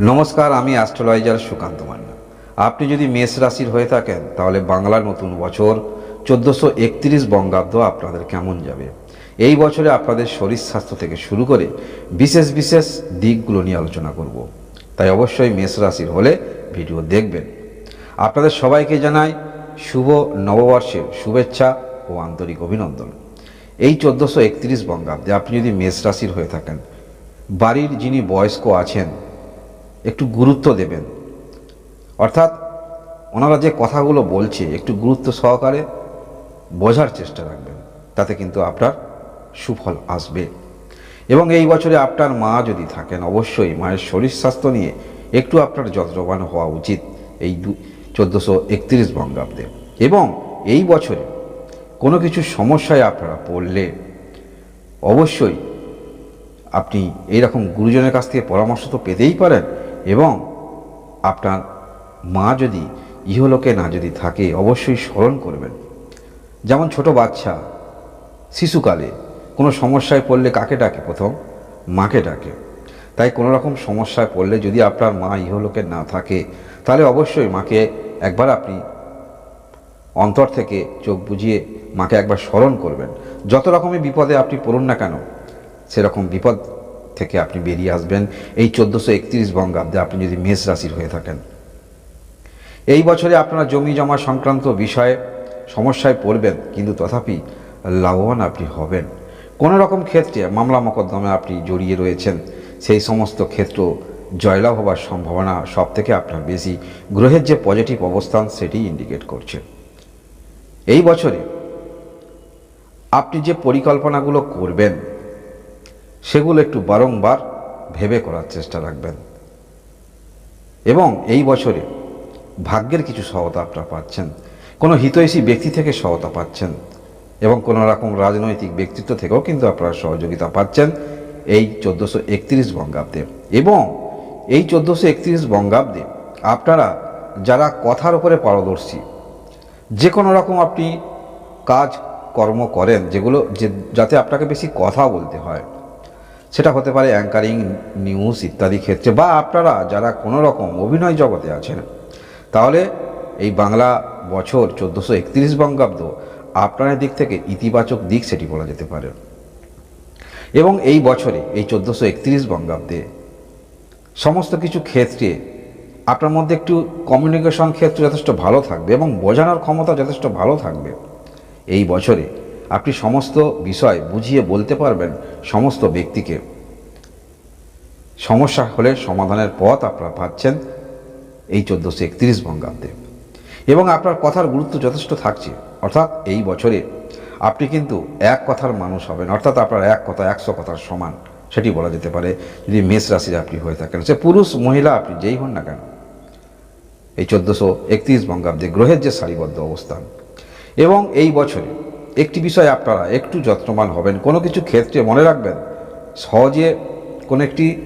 নমস্কার, আমি অ্যাস্ট্রোলজার সুকান্ত মান্না। আপনি যদি মেষ রাশির হয়ে থাকেন, তাহলে বাংলার নতুন বছর চোদ্দোশো একত্রিশ বঙ্গাব্দ আপনাদের কেমন যাবে? এই বছরে আপনাদের শরীর স্বাস্থ্য থেকে শুরু করে বিশেষ বিশেষ দিকগুলো নিয়ে আলোচনা করব। তাই অবশ্যই মেষ রাশির হলে ভিডিও দেখবেন। আপনাদের সবাইকে জানাই শুভ নববর্ষের শুভেচ্ছা ও আন্তরিক অভিনন্দন। এই চোদ্দোশো একত্রিশ বঙ্গাব্দে আপনি যদি মেষ রাশির হয়ে থাকেন, বাড়ির যিনি বয়স্ক আছেন একটু গুরুত্ব দেবেন। অর্থাৎ ওনারা যে কথাগুলো বলছে, একটু গুরুত্ব সহকারে বোঝার চেষ্টা রাখবেন। তাতে কিন্তু আপনার সুফল আসবে। এবং এই বছরে আপনার মা যদি থাকেন, অবশ্যই মায়ের শরীর স্বাস্থ্য নিয়ে একটু আপনার যত্নবান হওয়া উচিত এই দু, চোদ্দোশো একত্রিশ বঙ্গাব্দে। এবং এই বছরে কোনো কিছু সমস্যায় আপনারা পড়লে অবশ্যই আপনি এইরকম গুরুজনের কাছ থেকে পরামর্শ তো পেতেই পারেন এবং আপনার মা যদি ইহলোকে না যদি থাকে, অবশ্যই স্মরণ করবেন। যেমন ছোট বাচ্চা, শিশুকালে কোনো সমস্যায় পড়লে কাকে ডাকে? প্রথম মাকে ডাকে। তাই কোনো রকম সমস্যায় পড়লে যদি আপনার মা ইহলোকে না থাকে, তাহলে অবশ্যই মাকে একবার আপনি অন্তর থেকে চোখ বুঝিয়ে মাকে একবার স্মরণ করবেন। যত রকমের বিপদে আপনি পড়ুন না কেন, সেরকম বিপদ থেকে আপনি বেরিয়ে আসবেন। এই চোদ্দোশো একত্রিশ বঙ্গাব্দে আপনি যদি মেষ রাশির হয়ে থাকেন। এই বছরে আপনারা জমি জমা সংক্রান্ত বিষয়ে সমস্যায় পড়বেন, কিন্তু তথাপি লাভবান আপনি হবেন। কোনো রকম ক্ষেত্রে মামলা মোকদ্দমে আপনি জড়িয়ে রয়েছেন, সেই সমস্ত ক্ষেত্র জয়লাভ হবার সম্ভাবনা সব থেকে আপনার বেশি। গ্রহের যে পজিটিভ অবস্থান সেটি ইন্ডিকেট করছে। এই বছরে আপনি যে পরিকল্পনাগুলো করবেন সেগুলো একটু বারংবার ভেবে করার চেষ্টা রাখবেন। এবং এই বছরে ভাগ্যের কিছু সহতা আপনারা পাচ্ছেন। কোনো হিতৈষী ব্যক্তি থেকে সহতা পাচ্ছেন এবং কোনো রকম রাজনৈতিক ব্যক্তিত্ব থেকেও কিন্তু আপনারা সহযোগিতা পাচ্ছেন এই চোদ্দোশো একত্রিশ বঙ্গাব্দে। এবং এই চোদ্দোশো একত্রিশ বঙ্গাব্দে আপনারা যারা কথার উপরে পারদর্শী, যে কোনো রকম আপনি কাজ কর্ম করেন, যেগুলো যে, যাতে আপনাকে বেশি কথা বলতে হয় সেটা হতে পারে অ্যাঙ্কারিং নিউজ ইত্যাদি ক্ষেত্রে। বা আপনারা যারা কোনো রকম অভিনয় জগতে আছেন, তাহলে এই বাংলা বছর চোদ্দোশো একত্রিশ বঙ্গাব্দ আপনার দিক থেকে ইতিবাচক দিক সেটি বলা যেতে পারে। এবং এই বছরে, এই চোদ্দোশো একত্রিশ বঙ্গাব্দে সমস্ত কিছু ক্ষেত্রে আপনার মধ্যে একটু কমিউনিকেশন ক্ষেত্র যথেষ্ট ভালো থাকবে এবং বোঝানোর ক্ষমতা যথেষ্ট ভালো থাকবে। এই বছরে আপনি সমস্ত বিষয় বুঝিয়ে বলতে পারবেন সমস্ত ব্যক্তিকে। সমস্যা হলে সমাধানের পথ আপনারা পাচ্ছেন এই চোদ্দোশো একত্রিশ বঙ্গাব্দে। এবং আপনার কথার গুরুত্ব যথেষ্ট থাকছে। অর্থাৎ এই বছরে আপনি কিন্তু এক কথার মানুষ হবেন। অর্থাৎ আপনার এক কথা, একশো কথার সমান। সেটি বলা যেতে পারে যদি মেষ রাশির আপনি হয়ে থাকেন। সে পুরুষ, মহিলা, আপনি যেই হন না কেন, এই চোদ্দোশো একত্রিশ বঙ্গাব্দে গ্রহের যে সারিবদ্ধ অবস্থান। এবং এই বছরে একটি বিষয় আপনারা একটু যত্নবান হবেন। কোনো কিছু ক্ষেত্রে মনে রাখবেন, সহজে কোনো একটি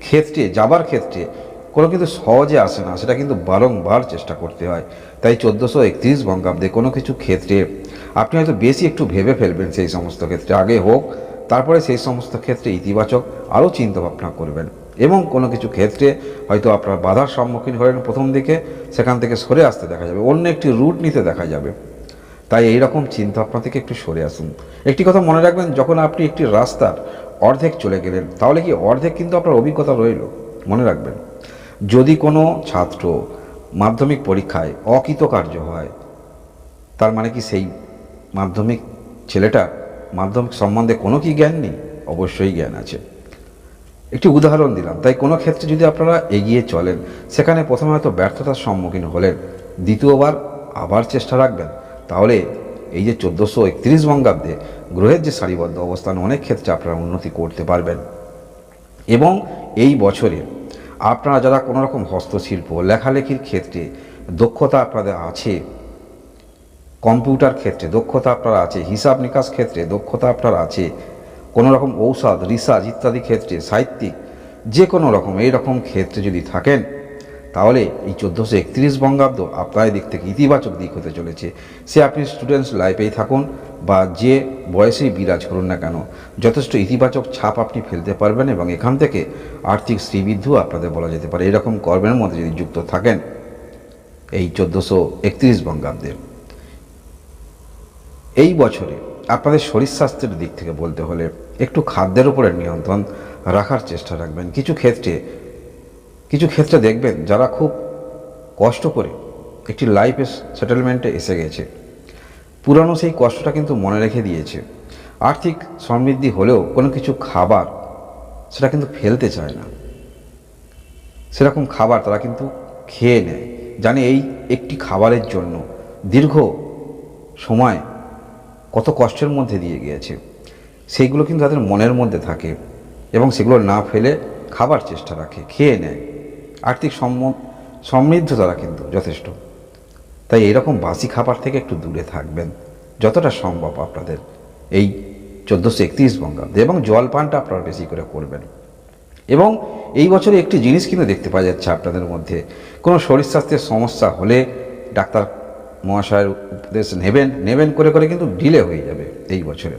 ক্ষেত্রে, যাবার ক্ষেত্রে কোনো কিন্তু সহজে আসে না, সেটা কিন্তু বারংবার চেষ্টা করতে হয়। তাই চোদ্দোশো একত্রিশ বঙ্গাব্দে কোনো কিছু ক্ষেত্রে আপনি হয়তো বেশি একটু ভেবে ফেলবেন সেই সমস্ত ক্ষেত্রে। আগে হোক, তারপরে সেই সমস্ত ক্ষেত্রে ইতিবাচক আরও চিন্তাভাবনা করবেন। এবং কোনো কিছু ক্ষেত্রে হয়তো আপনার বাধার সম্মুখীন হলেন প্রথম দিকে, সেখান থেকে সরে আসতে দেখা যাবে। অন্য একটি রুট নিতে দেখা যাবে। তাই এই রকম চিন্তা ভাবনা থেকে একটু সরে আসুন। একটি কথা মনে রাখবেন, যখন আপনি একটি রাস্তার অর্ধেক চলে গেলেন, তাহলে কি অর্ধেক কিন্তু আপনার অভিজ্ঞতা রইল? মনে রাখবেন, যদি কোনো ছাত্র মাধ্যমিক পরীক্ষায় অকৃতকার্য হয়, তার মানে কি সেই মাধ্যমিক ছেলেটা মাধ্যমিক সম্বন্ধে কোনো কি জ্ঞান নেই? অবশ্যই জ্ঞান আছে। একটি উদাহরণ দিলাম, তাই কোনো ক্ষেত্রে যদি আপনারা এগিয়ে চলেন, সেখানে প্রথমে হয়তো ব্যর্থতার সম্মুখীন হলেন, দ্বিতীয়বার আবার চেষ্টা রাখবেন। তাহলে এই যে চোদ্দোশো একত্রিশ বঙ্গাব্দে গ্রহের যে সারিবদ্ধ অবস্থান, অনেক ক্ষেত্রে আপনারা উন্নতি করতে পারবেন। এবং এই বছরে আপনারা যারা কোনো রকম হস্তশিল্প, লেখালেখির ক্ষেত্রে দক্ষতা আপনাদের আছে, কম্পিউটার ক্ষেত্রে দক্ষতা আপনার আছে, হিসাব নিকাশ ক্ষেত্রে দক্ষতা আপনার আছে কোনো রকম ঔষধ, রিসার্চ ইত্যাদি ক্ষেত্রে সাহিত্যিক যে কোনো রকম এই রকম ক্ষেত্রে যদি থাকেন তাহলে এই চোদ্দোশো একত্রিশ বঙ্গাব্দ আপনার দিক থেকে ইতিবাচক দিক হতে চলেছে। সে আপনি স্টুডেন্টস লাইফেই থাকুন বা যে বয়সেই বিরাজ করুন না কেন, যথেষ্ট ইতিবাচক ছাপ আপনি ফেলতে পারবেন এবং এখান থেকে আর্থিক শ্রীবৃদ্ধিও আপনাদের বলা যেতে পারে। এরকম কর্মের মধ্যে যদি যুক্ত থাকেন, এই চোদ্দোশো একত্রিশ বঙ্গাব্দের। এই বছরে আপনাদের শরীর স্বাস্থ্যের দিক থেকে বলতে হলে একটু খাদ্যের উপরে নিয়ন্ত্রণ রাখার চেষ্টা রাখবেন। কিছু ক্ষেত্রে কিছু ক্ষেত্রে দেখবেন যারা খুব কষ্ট করে একটি লাইফে সেটেলমেন্টে এসে গেছে। পুরানো সেই কষ্টটা কিন্তু মনে রেখে দিয়েছে। আর্থিক সমৃদ্ধি হলেও কোনো কিছু খাবার সেটা কিন্তু ফেলতে চায় না। সেরকম খাবার তারা কিন্তু খেয়ে নেয়। জানে এই একটি খাবারের জন্য দীর্ঘ সময় কত কষ্টের মধ্যে দিয়ে গিয়েছে। সেইগুলো কিন্তু তাদের মনের মধ্যে থাকে এবং সেগুলো না ফেলে খাবার চেষ্টা রাখে, খেয়ে নেয়। আর্থিক সমৃদ্ধ তারা কিন্তু যথেষ্ট। তাই এরকম বাসি খাবার থেকে একটু দূরে থাকবেন। যতটা সম্ভব আপনাদের এই চোদ্দোশো একত্রিশ বঙ্গাব্দে এবং জলপানটা আপনারা বেশি করে করবেন। এবং এই বছরে একটি জিনিস কিন্তু দেখতে পাওয়া যাচ্ছে আপনাদের মধ্যে। কোনো শরীর স্বাস্থ্যের সমস্যা হলে ডাক্তার মহাশয়ের উপদেশ নেবেন নেবেন করে করে কিন্তু ডিলে হয়ে যাবে এই বছরে।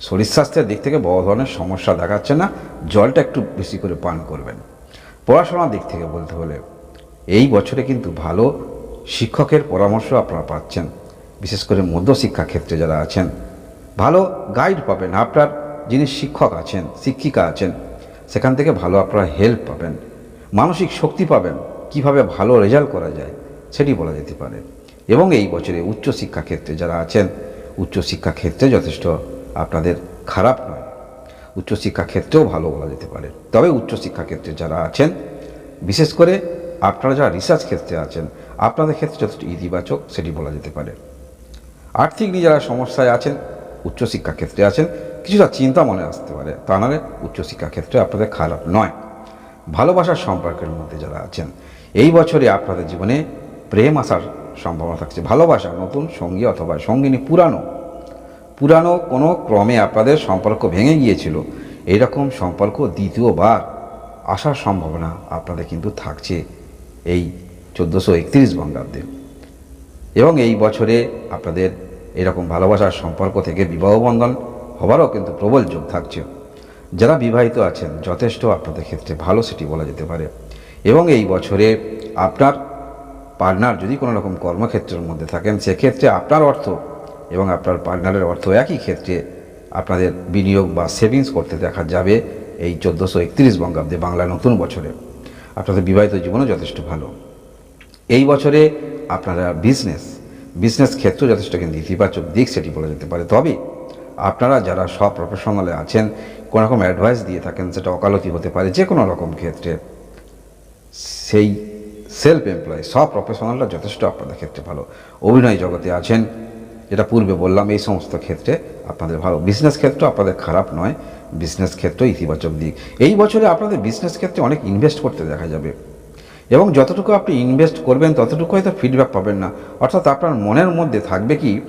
শরীর স্বাস্থ্যের দিক থেকে বড় ধরনের সমস্যা দেখাচ্ছে না। জলটা একটু বেশি করে পান করবেন। পড়াশোনার দিক থেকে বলতে হলে, এই বছরে কিন্তু ভালো শিক্ষকের পরামর্শ আপনারা পাচ্ছেন, বিশেষ করে মধ্যশিক্ষা ক্ষেত্রে যারা আছেন। ভালো গাইড পাবেন, আপনার যিনি শিক্ষক আছেন, শিক্ষিকা আছেন, সেখান থেকে ভালো আপনারা হেল্প পাবেন। মানসিক শক্তি পাবেন, কীভাবে ভালো রেজাল্ট করা যায় সেটি বলা যেতে পারে। এবং এই বছরে উচ্চশিক্ষা ক্ষেত্রে যারা আছেন, উচ্চশিক্ষা ক্ষেত্রে যথেষ্ট আপনাদের খারাপ নয়। উচ্চশিক্ষা ক্ষেত্রেও ভালো বলা যেতে পারে। তবে উচ্চশিক্ষা ক্ষেত্রে যারা আছেন, বিশেষ করে আপনারা যারা রিসার্চ ক্ষেত্রে আছেন, আপনাদের ক্ষেত্রে যথেষ্ট ইতিবাচক সেটি বলা যেতে পারে। আর্থিক নিয়ে যারা সমস্যায় আছেন, উচ্চশিক্ষা ক্ষেত্রে আছেন, কিছুটা চিন্তা মনে আসতে পারে। তা নাহলে উচ্চশিক্ষা ক্ষেত্রে আপনাদের খারাপ নয়। ভালোবাসার সম্পর্কের মধ্যে যারা আছেন, এই বছরে আপনাদের জীবনে প্রেম আসার সম্ভাবনা থাকছে। ভালোবাসা নতুন সঙ্গী অথবা সঙ্গিনী পুরানো পুরানো কোনো ক্রমে আপনাদের সম্পর্ক ভেঙে গিয়েছিল। এইরকম সম্পর্ক দ্বিতীয়বার আসার সম্ভাবনা আপনাদের কিন্তু থাকছে এই চোদ্দোশো একত্রিশ বঙ্গাব্দে। এবং এই বছরে আপনাদের এরকম ভালোবাসার সম্পর্ক থেকে বিবাহ বন্ধন হবারও কিন্তু প্রবল যোগ থাকছে। যারা বিবাহিত আছেন, যথেষ্ট আপনাদের ক্ষেত্রে ভালো সেটি বলা যেতে পারে। এবং এই বছরে আপনার পার্টনার যদি কোনো রকম কর্মক্ষেত্রের মধ্যে থাকেন, সেক্ষেত্রে আপনার অর্থ এবং আপনার পার্টনারের অর্থ একই ক্ষেত্রে আপনাদের বিনিয়োগ বা সেভিংস করতে দেখা যাবে এই চোদ্দোশো একত্রিশ বঙ্গাব্দে বাংলা নতুন বছরে। আপনাদের বিবাহিত জীবনও যথেষ্ট ভালো। এই বছরে আপনারা বিজনেস বিজনেস ক্ষেত্র যথেষ্ট কিন্তু ইতিবাচক দিক সেটি বলা যেতে পারে। তবে আপনারা যারা সব প্রফেশনালে আছেন, কোনো রকম অ্যাডভাইস দিয়ে থাকেন, সেটা ওকালতি হতে পারে যে কোনো রকম ক্ষেত্রে। সেই সেলফ এমপ্লয় সব প্রফেশনালরা যথেষ্ট আপনাদের ক্ষেত্রে ভালো। অভিনয় জগতে আছেন যেটা পূর্বে বললাম, এই সমস্ত ক্ষেত্রে আপনাদের ভালো। বিজনেস ক্ষেত্র আপনাদের খারাপ নয়। বিজনেস ক্ষেত্র ইতিবাচক দিক। এই বছরে আপনাদের বিজনেস ক্ষেত্রে অনেক ইনভেস্ট করতে দেখা যাবে। এবং যতটুকু আপনি ইনভেস্ট করবেন, ততটুকু হয়তো ফিডব্যাক পাবেন না। অর্থাৎ আপনার মনের মধ্যে থাকবে কি,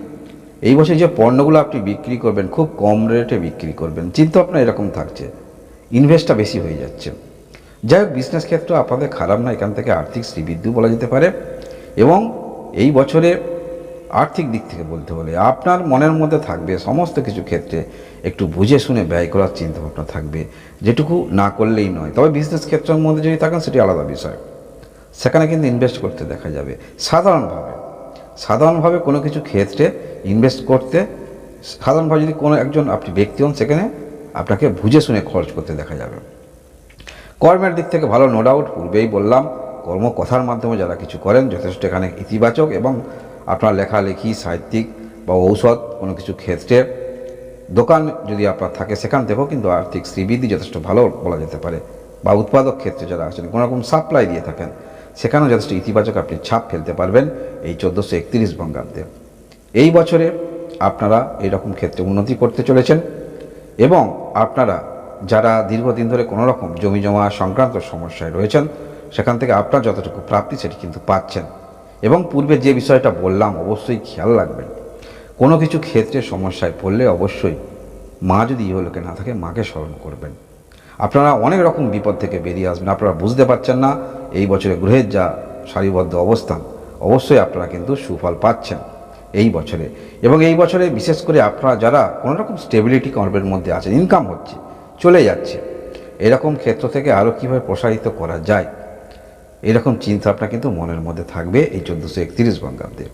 এই বছর যে পণ্যগুলো আপনি বিক্রি করবেন, খুব কম রেটে বিক্রি করবেন। চিন্তা আপনার এরকম থাকছে। ইনভেস্টটা বেশি হয়ে যাচ্ছে। যাই হোক বিজনেস ক্ষেত্র আপনাদের খারাপ না, এখান থেকে আর্থিক শ্রীবৃদ্ধি বলা যেতে পারে। এবং এই বছরে আর্থিক দিক থেকে বলতে হলে আপনার মনের মধ্যে থাকবে সমস্ত কিছু ক্ষেত্রে একটু বুঝে শুনে ব্যয় করার চিন্তাভাবনা থাকবে, যেটুকু না করলেই নয়। তবে বিজনেস ক্ষেত্রের মধ্যে যদি থাকেন, সেটি আলাদা বিষয়। সেখানে কিন্তু ইনভেস্ট করতে দেখা যাবে। সাধারণভাবে সাধারণভাবে কোনো কিছু ক্ষেত্রে ইনভেস্ট করতে, সাধারণভাবে যদি কোনো একজন আপনি ব্যক্তি হন, সেখানে আপনাকে বুঝে শুনে খরচ করতে দেখা যাবে। কর্মের দিক থেকে ভালো নো ডাউট পূর্বেই বললাম কর্ম কথার মাধ্যমে যারা কিছু করেন, যথেষ্ট এখানে ইতিবাচক এবং আপনার লেখালেখি, সাহিত্যিক বা ঔষধ, কোনো কিছু ক্ষেত্রে। দোকান যদি আপনার থাকে, সেখান থেকেও কিন্তু আর্থিক শ্রীবৃদ্ধি যথেষ্ট ভালো বলা যেতে পারে। বা উৎপাদক ক্ষেত্রে যারা আছেন, কোনো রকম সাপ্লাই দিয়ে থাকেন, সেখানেও যথেষ্ট ইতিবাচক আপনি ছাপ ফেলতে পারবেন এই চোদ্দোশো একত্রিশ বঙ্গাব্দে। এই বছরে আপনারা এইরকম ক্ষেত্রে উন্নতি করতে চলেছেন এবং আপনারা যারা দীর্ঘদিন ধরে কোনো রকম জমি জমা সংক্রান্ত সমস্যায় রয়েছেন, সেখান থেকে আপনার যতটুকু প্রাপ্তি, সেটি কিন্তু পাচ্ছেন। এবং পূর্বে যে বিষয়টা বললাম, অবশ্যই খেয়াল রাখবেন। কোনো কিছু ক্ষেত্রে সমস্যায় পড়লে অবশ্যই মা যদি ইহলোকে না থাকে, মাকে স্মরণ করবেন। আপনারা অনেক রকম বিপদ থেকে বেরিয়ে আসবেন। আপনারা বুঝতে পারছেন না, এই বছরে গ্রহের যা সারিবদ্ধ অবস্থান, অবশ্যই আপনারা কিন্তু সুফল পাচ্ছেন এই বছরে। এবং এই বছরে বিশেষ করে আপনারা যারা কোনোরকম স্টেবিলিটি কর্মের মধ্যে আছেন ইনকাম হচ্ছে, চলে যাচ্ছে, এরকম ক্ষেত্র থেকে আরও কীভাবে প্রসারিত করা যায় এরকম চিন্তা ভাবনা কিন্তু মনের মধ্যে থাকবে এই চোদ্দোশো একত্রিশ বঙ্গাব্দে।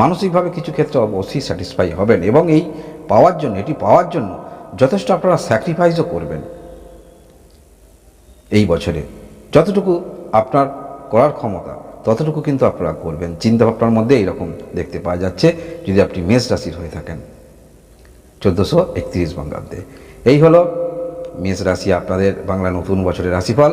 মানসিকভাবে কিছু ক্ষেত্রে অবশ্যই স্যাটিসফাই হবেন এবং এই পাওয়ার জন্য, এটি পাওয়ার জন্য যথেষ্ট আপনারা স্যাক্রিফাইসও করবেন এই বছরে। যতটুকু আপনার করার ক্ষমতা, ততটুকু কিন্তু আপনারা করবেন। চিন্তাভাবনার মধ্যে এইরকম দেখতে পাওয়া যাচ্ছে, যদি আপনি মেষ রাশির হয়ে থাকেন চোদ্দোশো একত্রিশ বঙ্গাব্দে। এই হলো মেষ রাশি আপনাদের বাংলা নতুন বছরের রাশিফল।